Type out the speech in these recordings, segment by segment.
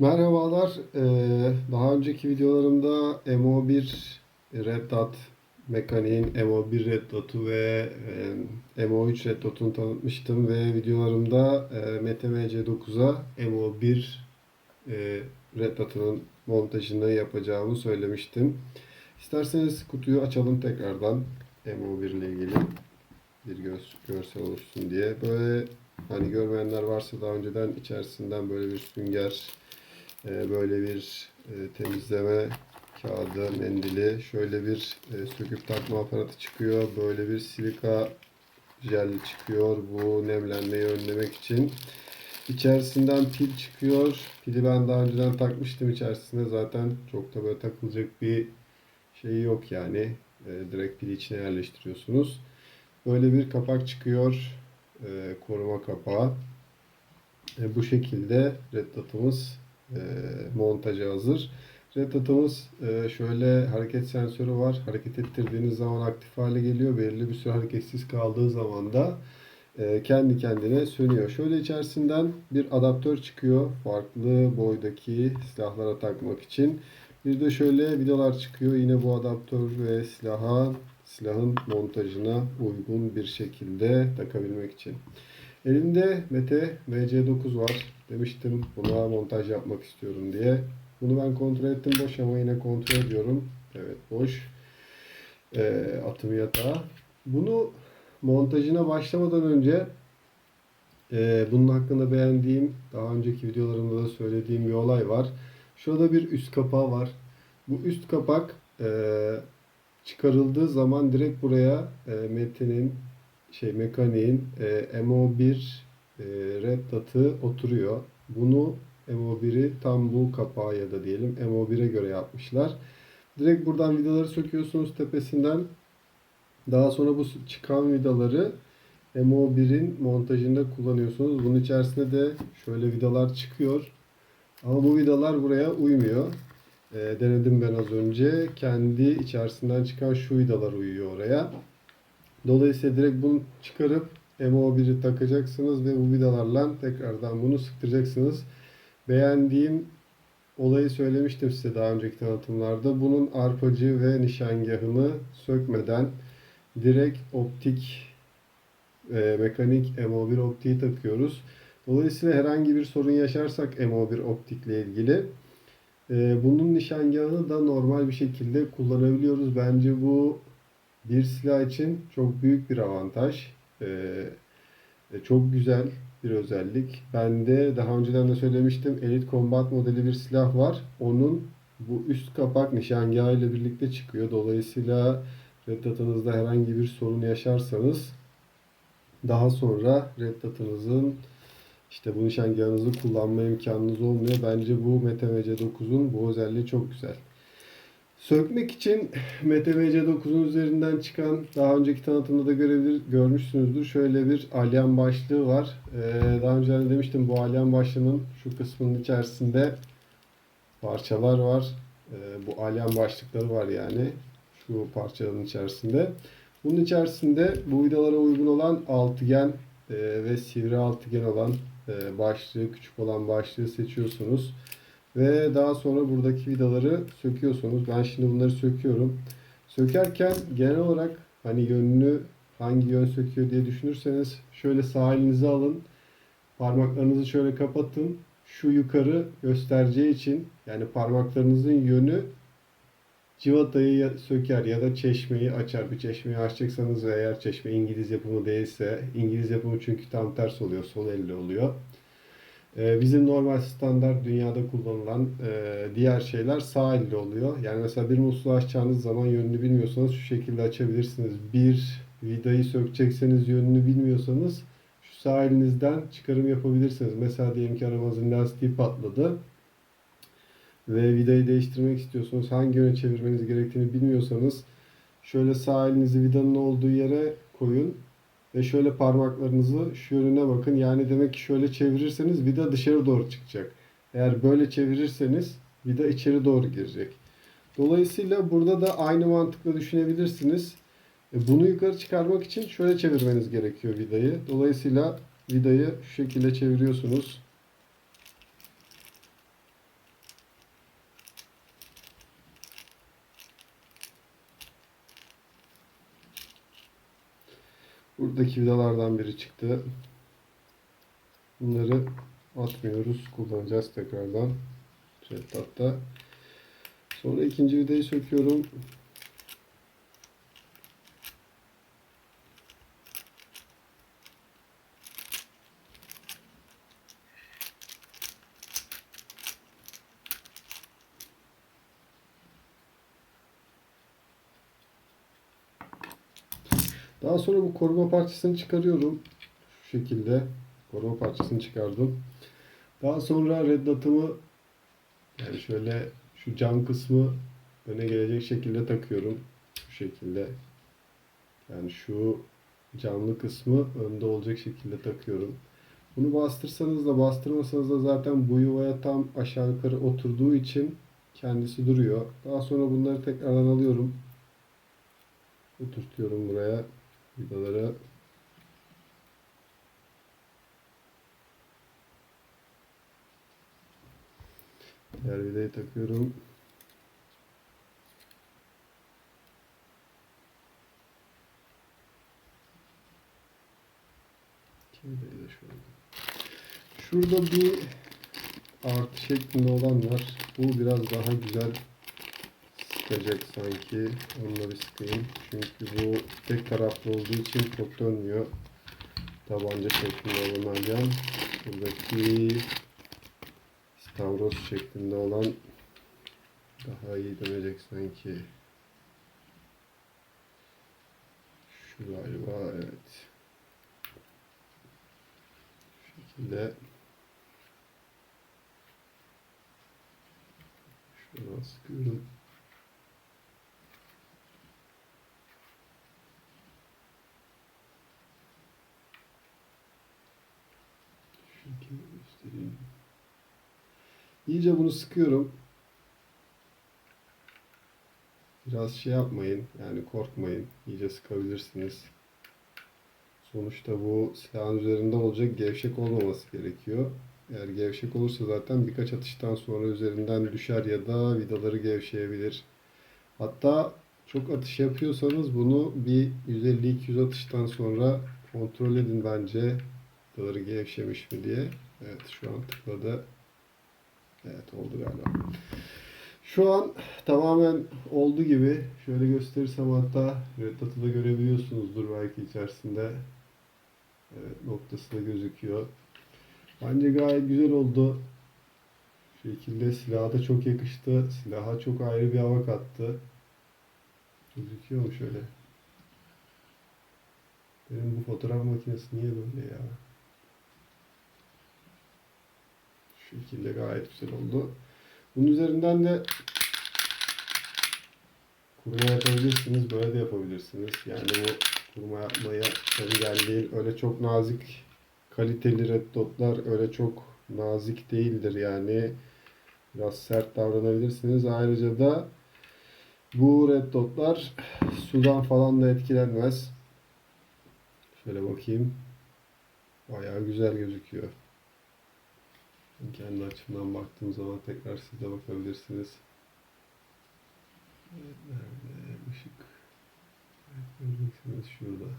Merhabalar. Ee, daha önceki videolarımda MO1 Red Dot mekaniğin MO1 Red Dot'u ve e, MO3 Red Dot'unu tanıtmıştım ve videolarımda e, MTMC9'a MO1 e, Red Dot'un montajını yapacağımı söylemiştim. İsterseniz kutuyu açalım tekrardan MO1 ile ilgili bir göz, görsel oluşsun diye. Böyle hani görmeyenler varsa daha önceden içerisinden böyle bir sünger ee, böyle bir e, temizleme kağıdı, mendili, şöyle bir e, söküp takma aparatı çıkıyor. Böyle bir silika jel çıkıyor bu nemlenmeyi önlemek için. İçerisinden pil çıkıyor. Pili ben daha önceden takmıştım içerisinde zaten çok da böyle takılacak bir şey yok yani. E, direkt pili içine yerleştiriyorsunuz. Böyle bir kapak çıkıyor. E, koruma kapağı. E, bu şekilde red dot'umuz e, montaja hazır. Red Dot'umuz e, şöyle hareket sensörü var. Hareket ettirdiğiniz zaman aktif hale geliyor. Belirli bir süre hareketsiz kaldığı zaman da e, kendi kendine sönüyor. Şöyle içerisinden bir adaptör çıkıyor. Farklı boydaki silahlara takmak için. Bir de şöyle vidalar çıkıyor. Yine bu adaptör ve silaha silahın montajına uygun bir şekilde takabilmek için. Elimde Mete MC9 var. Demiştim buna montaj yapmak istiyorum diye. Bunu ben kontrol ettim boş ama yine kontrol ediyorum. Evet boş. Ee, atım yatağı. Bunu montajına başlamadan önce e, bunun hakkında beğendiğim, daha önceki videolarımda da söylediğim bir olay var. Şurada bir üst kapağı var. Bu üst kapak e, çıkarıldığı zaman direkt buraya e, Mete'nin şey mekaniğin e, MO1 e, red dot'ı oturuyor. Bunu MO1'i tam bu kapağı ya da diyelim MO1'e göre yapmışlar. Direkt buradan vidaları söküyorsunuz tepesinden. Daha sonra bu çıkan vidaları MO1'in montajında kullanıyorsunuz. Bunun içerisinde de şöyle vidalar çıkıyor. Ama bu vidalar buraya uymuyor. E, denedim ben az önce. Kendi içerisinden çıkan şu vidalar uyuyor oraya. Dolayısıyla direkt bunu çıkarıp MO1'i takacaksınız ve bu vidalarla tekrardan bunu sıktıracaksınız. Beğendiğim olayı söylemiştim size daha önceki tanıtımlarda. Bunun arpacı ve nişangahını sökmeden direkt optik e, mekanik MO1 optiği takıyoruz. Dolayısıyla herhangi bir sorun yaşarsak MO1 optikle ilgili e, bunun nişangahını da normal bir şekilde kullanabiliyoruz. Bence bu bir silah için çok büyük bir avantaj. Ee, çok güzel bir özellik. Bende daha önceden de söylemiştim Elite Combat modeli bir silah var. Onun bu üst kapak nişangahı ile birlikte çıkıyor. Dolayısıyla Red Dot'ınızda herhangi bir sorun yaşarsanız daha sonra Red Dot'ınızın işte bu nişangahınızı kullanma imkanınız olmuyor. Bence bu MTMC 9'un bu özelliği çok güzel. Sökmek için MTMC 9'un üzerinden çıkan daha önceki tanıtımda da görebilir, görmüşsünüzdür. Şöyle bir alyan başlığı var. Ee, daha önce de demiştim bu alyan başlığının şu kısmının içerisinde parçalar var. Ee, bu alyan başlıkları var yani şu parçaların içerisinde. Bunun içerisinde bu vidalara uygun olan altıgen e, ve sivri altıgen olan e, başlığı, küçük olan başlığı seçiyorsunuz. Ve daha sonra buradaki vidaları söküyorsunuz. Ben şimdi bunları söküyorum. Sökerken genel olarak hani yönünü hangi yön söküyor diye düşünürseniz şöyle sağ elinizi alın. Parmaklarınızı şöyle kapatın. Şu yukarı göstereceği için yani parmaklarınızın yönü civatayı söker ya da çeşmeyi açar. Bir çeşmeyi açacaksanız eğer çeşme İngiliz yapımı değilse İngiliz yapımı çünkü tam ters oluyor. Sol elle oluyor. Ee, bizim normal standart dünyada kullanılan e, diğer şeyler sağ elle oluyor. Yani mesela bir musluğu açacağınız zaman yönünü bilmiyorsanız şu şekilde açabilirsiniz. Bir vidayı sökecekseniz yönünü bilmiyorsanız şu sağ elinizden çıkarım yapabilirsiniz. Mesela diyelim ki arabanızın lastiği patladı ve vidayı değiştirmek istiyorsunuz. Hangi yöne çevirmeniz gerektiğini bilmiyorsanız şöyle sağ elinizi vidanın olduğu yere koyun ve şöyle parmaklarınızı şu yönüne bakın. Yani demek ki şöyle çevirirseniz vida dışarı doğru çıkacak. Eğer böyle çevirirseniz vida içeri doğru girecek. Dolayısıyla burada da aynı mantıkla düşünebilirsiniz. E, bunu yukarı çıkarmak için şöyle çevirmeniz gerekiyor vidayı. Dolayısıyla vidayı şu şekilde çeviriyorsunuz. Buradaki vidalardan biri çıktı. Bunları atmıyoruz. Kullanacağız tekrardan. Red Dot'ta. Sonra ikinci vidayı söküyorum. Daha sonra bu koruma parçasını çıkarıyorum. Şu şekilde koruma parçasını çıkardım. Daha sonra red yani şöyle şu cam kısmı öne gelecek şekilde takıyorum. Şu şekilde. Yani şu camlı kısmı önde olacak şekilde takıyorum. Bunu bastırsanız da bastırmasanız da zaten bu yuvaya tam aşağı yukarı oturduğu için kendisi duruyor. Daha sonra bunları tekrardan alıyorum. Oturtuyorum buraya vidaları. Diğer vidayı takıyorum. Şurada bir artı şeklinde olan var. Bu biraz daha güzel sıkacak sanki. Onunla bir sıkayım. Çünkü bu tek taraflı olduğu için çok dönmüyor. Tabanca şeklinde olan alyan. Buradaki Stavros şeklinde olan daha iyi dönecek sanki. Şu galiba evet. Şu şekilde şuradan sıkıyorum. Şu şekilde göstereyim. İyice bunu sıkıyorum. Biraz şey yapmayın. Yani korkmayın. İyice sıkabilirsiniz. Sonuçta bu silahın üzerinde olacak gevşek olmaması gerekiyor. Eğer gevşek olursa zaten birkaç atıştan sonra üzerinden düşer ya da vidaları gevşeyebilir. Hatta çok atış yapıyorsanız bunu bir 150-200 atıştan sonra kontrol edin bence vidaları gevşemiş mi diye. Evet şu an tıkladı. Evet oldu galiba. Şu an tamamen oldu gibi. Şöyle gösterirsem hatta red dot'u görebiliyorsunuzdur belki içerisinde. Evet noktası da gözüküyor. Bence gayet güzel oldu. Şu şekilde silaha da çok yakıştı. Silaha çok ayrı bir hava kattı. Gözüküyor mu şöyle? Benim bu fotoğraf makinesi niye böyle ya? Şekilde gayet güzel oldu. Bunun üzerinden de kurma yapabilirsiniz. Böyle de yapabilirsiniz. Yani bu kurma yapmaya engel değil. Öyle çok nazik kaliteli red dotlar öyle çok nazik değildir yani. Biraz sert davranabilirsiniz. Ayrıca da bu red dotlar sudan falan da etkilenmez. Şöyle bakayım. Bayağı güzel gözüküyor. Kendi açımdan baktığım zaman tekrar siz de bakabilirsiniz. Evet, nerede? Işık. Evet, göreceksiniz şurada.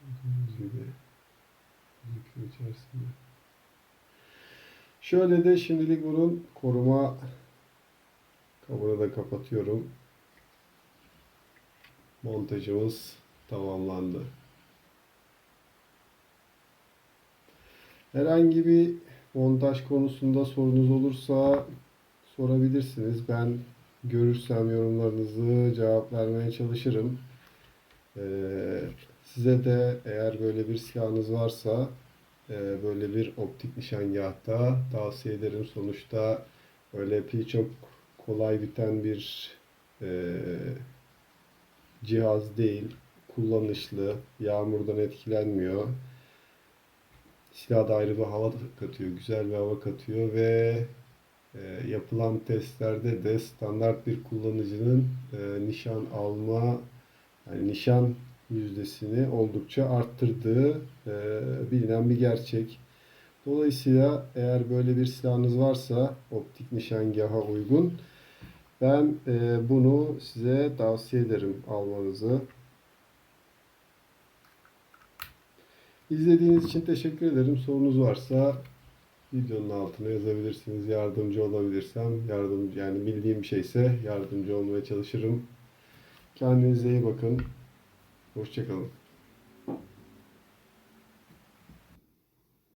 Gördüğünüz gibi gözüküyor içerisinde. Şöyle de şimdilik bunun koruma kabını da kapatıyorum. Montajımız tamamlandı. Herhangi bir montaj konusunda sorunuz olursa sorabilirsiniz. Ben görürsem yorumlarınızı cevap vermeye çalışırım. Ee, size de eğer böyle bir silahınız varsa e, böyle bir optik nişangahta tavsiye ederim. Sonuçta öyle epey çok kolay biten bir e, cihaz değil. Kullanışlı, yağmurdan etkilenmiyor. Silah da ayrı bir hava katıyor, güzel bir hava katıyor ve e, yapılan testlerde de standart bir kullanıcının e, nişan alma, yani nişan yüzdesini oldukça arttırdığı e, bilinen bir gerçek. Dolayısıyla eğer böyle bir silahınız varsa optik nişangaha uygun ben e, bunu size tavsiye ederim almanızı. İzlediğiniz için teşekkür ederim. Sorunuz varsa videonun altına yazabilirsiniz. Yardımcı olabilirsem, yardım yani bildiğim bir şeyse yardımcı olmaya çalışırım. Kendinize iyi bakın. Hoşçakalın.